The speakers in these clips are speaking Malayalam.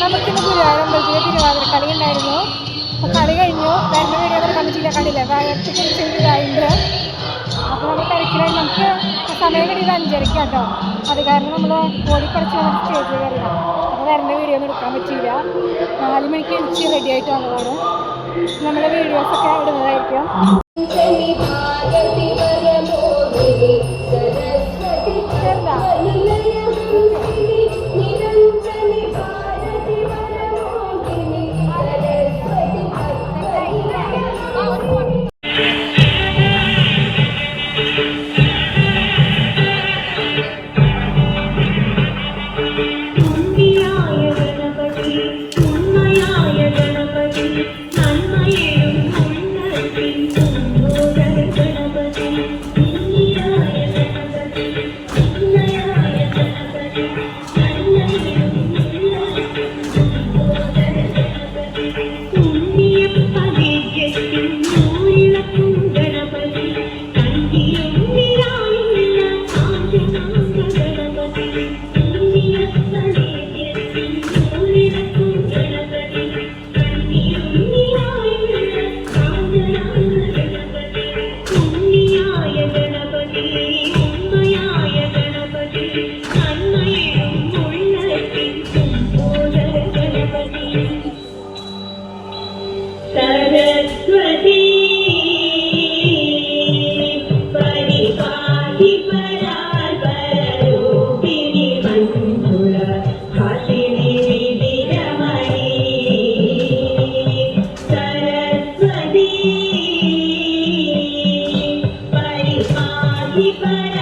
നമുക്കിന്ന് ഗുരുവായൂരമ്പലത്തിൽ പിന്നെ വന്നിട്ട് കളി ഉണ്ടായിരുന്നു. അപ്പോൾ കളി കഴിഞ്ഞു. രണ്ട് വീഡിയോ കൂടെ കമ്മിറ്റിയില്ല കണ്ടില്ല? വയറത്തിൽ കുറച്ച് നമ്മൾ തിരക്കിലായി. നമുക്ക് സമയം കിട്ടിയത് അഞ്ചരയ്ക്ക് കേട്ടോ അത് കാരണം നമ്മൾ ഓടിപ്പറിച്ച് നമുക്ക് സ്റ്റേജിൽ കയറില്ല അപ്പോൾ വരേണ്ട വീഡിയോ ഒന്നും എടുക്കാൻ പറ്റിയില്ല. നാല് മണിക്ക് എണിച്ച് റെഡി ആയിട്ട് വന്നതാണ് നമ്മുടെ വീഡിയോസൊക്കെ ഇടുന്നതായിരിക്കും. you, Happy birthday.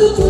the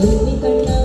Lumi Kartan.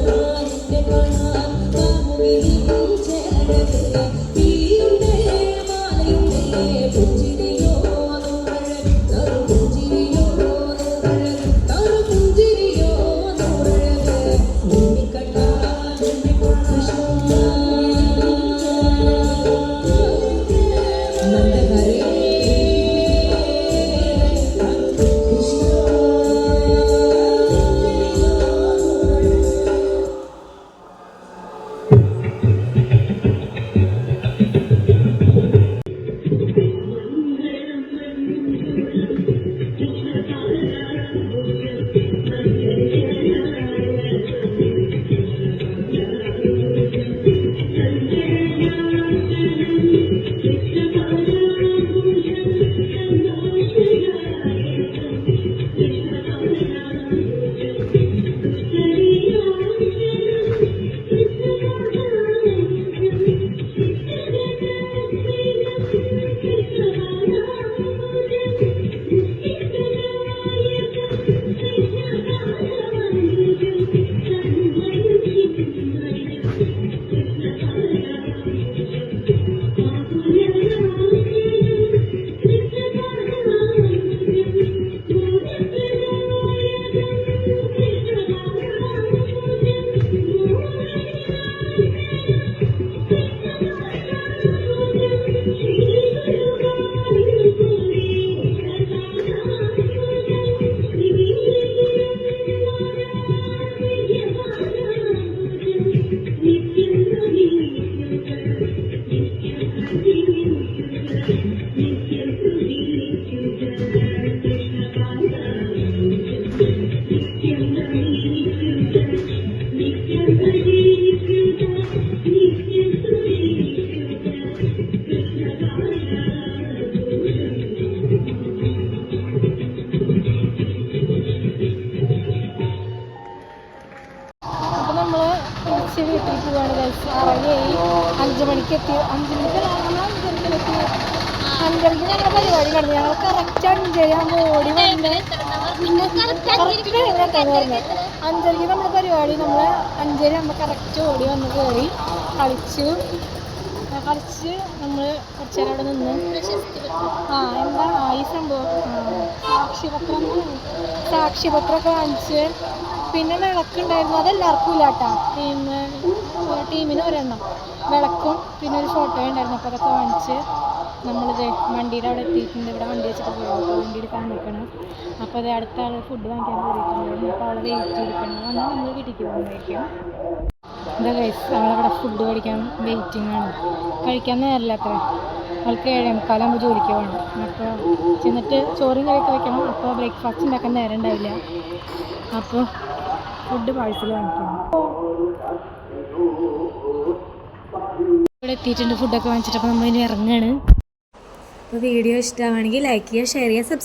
Correct പറഞ്ഞത് അഞ്ചരക്ക് നമ്മുടെ പരിപാടി നമ്മൾ അഞ്ചര നമ്മൾ കറക്റ്റ് ഓടി വന്ന് കയറി കളിച്ചു കളിച്ച് നമ്മൾ കുറച്ച് അവിടെ നിന്ന്. ആ എന്താ ഈ സംഭവം. സാക്ഷ്യപത്രം സാക്ഷ്യപത്രമൊക്കെ വാങ്ങിച്ച് പിന്നെ വിളക്കുണ്ടായിരുന്നു. അതെല്ലാവർക്കും ഇല്ല കേട്ടോ. ടീം ടീമിന് ഒരെണ്ണം. വിളക്കും പിന്നെ ഒരു ഫോട്ടോ ഉണ്ടായിരുന്നു. അപ്പോൾ അതൊക്കെ വാങ്ങിച്ച് നമ്മളിത് വണ്ടിയുടെ അവിടെ എത്തിയിട്ടുണ്ട്. ഇവിടെ വണ്ടി വെച്ചിട്ട് പോയി. അപ്പോൾ വണ്ടി എടുക്കാൻ നിൽക്കണം. അപ്പോൾ അത് അടുത്ത ആൾ ഫുഡ് വാങ്ങിക്കാൻ കയറിയിട്ടുണ്ട് അപ്പോൾ അവളെ വെയിറ്റ് ചെയ്തിരിക്കണം വന്നാൽ നമ്മൾ വീട്ടിലേക്ക് പോകുന്നതായിരിക്കും. എന്താ കൈസ് അവളവിടെ ഫുഡ് കഴിക്കാൻ വെയിറ്റിംഗ് ആണ്. കഴിക്കാൻ നേരമില്ല അത്ര. അവൾക്ക് ഏഴേ മുക്കാലാകുമ്പോൾ ജോലിക്ക് പോകണം. അപ്പോൾ ചെന്നിട്ട് ചോറും കറിയൊക്കെ വെക്കണം. അപ്പോൾ ബ്രേക്ക്ഫാസ്റ്റ് ഉണ്ടാക്കാൻ നേരം ഉണ്ടാവില്ല. അപ്പോൾ ഫുഡ് പാഴ്സൽ വാങ്ങിക്കണം. ഇവിടെ എത്തിയിട്ടുണ്ട്. ഫുഡൊക്കെ വാങ്ങിച്ചിട്ട് അപ്പോൾ നമ്മളിനി ഇറങ്ങുകയാണ് അപ്പോൾ വീഡിയോ ഇഷ്ടമാണെങ്കിൽ ലൈക്ക് ചെയ്യുക ഷെയർ ചെയ്യുക സബ്സ്ക്രൈബ്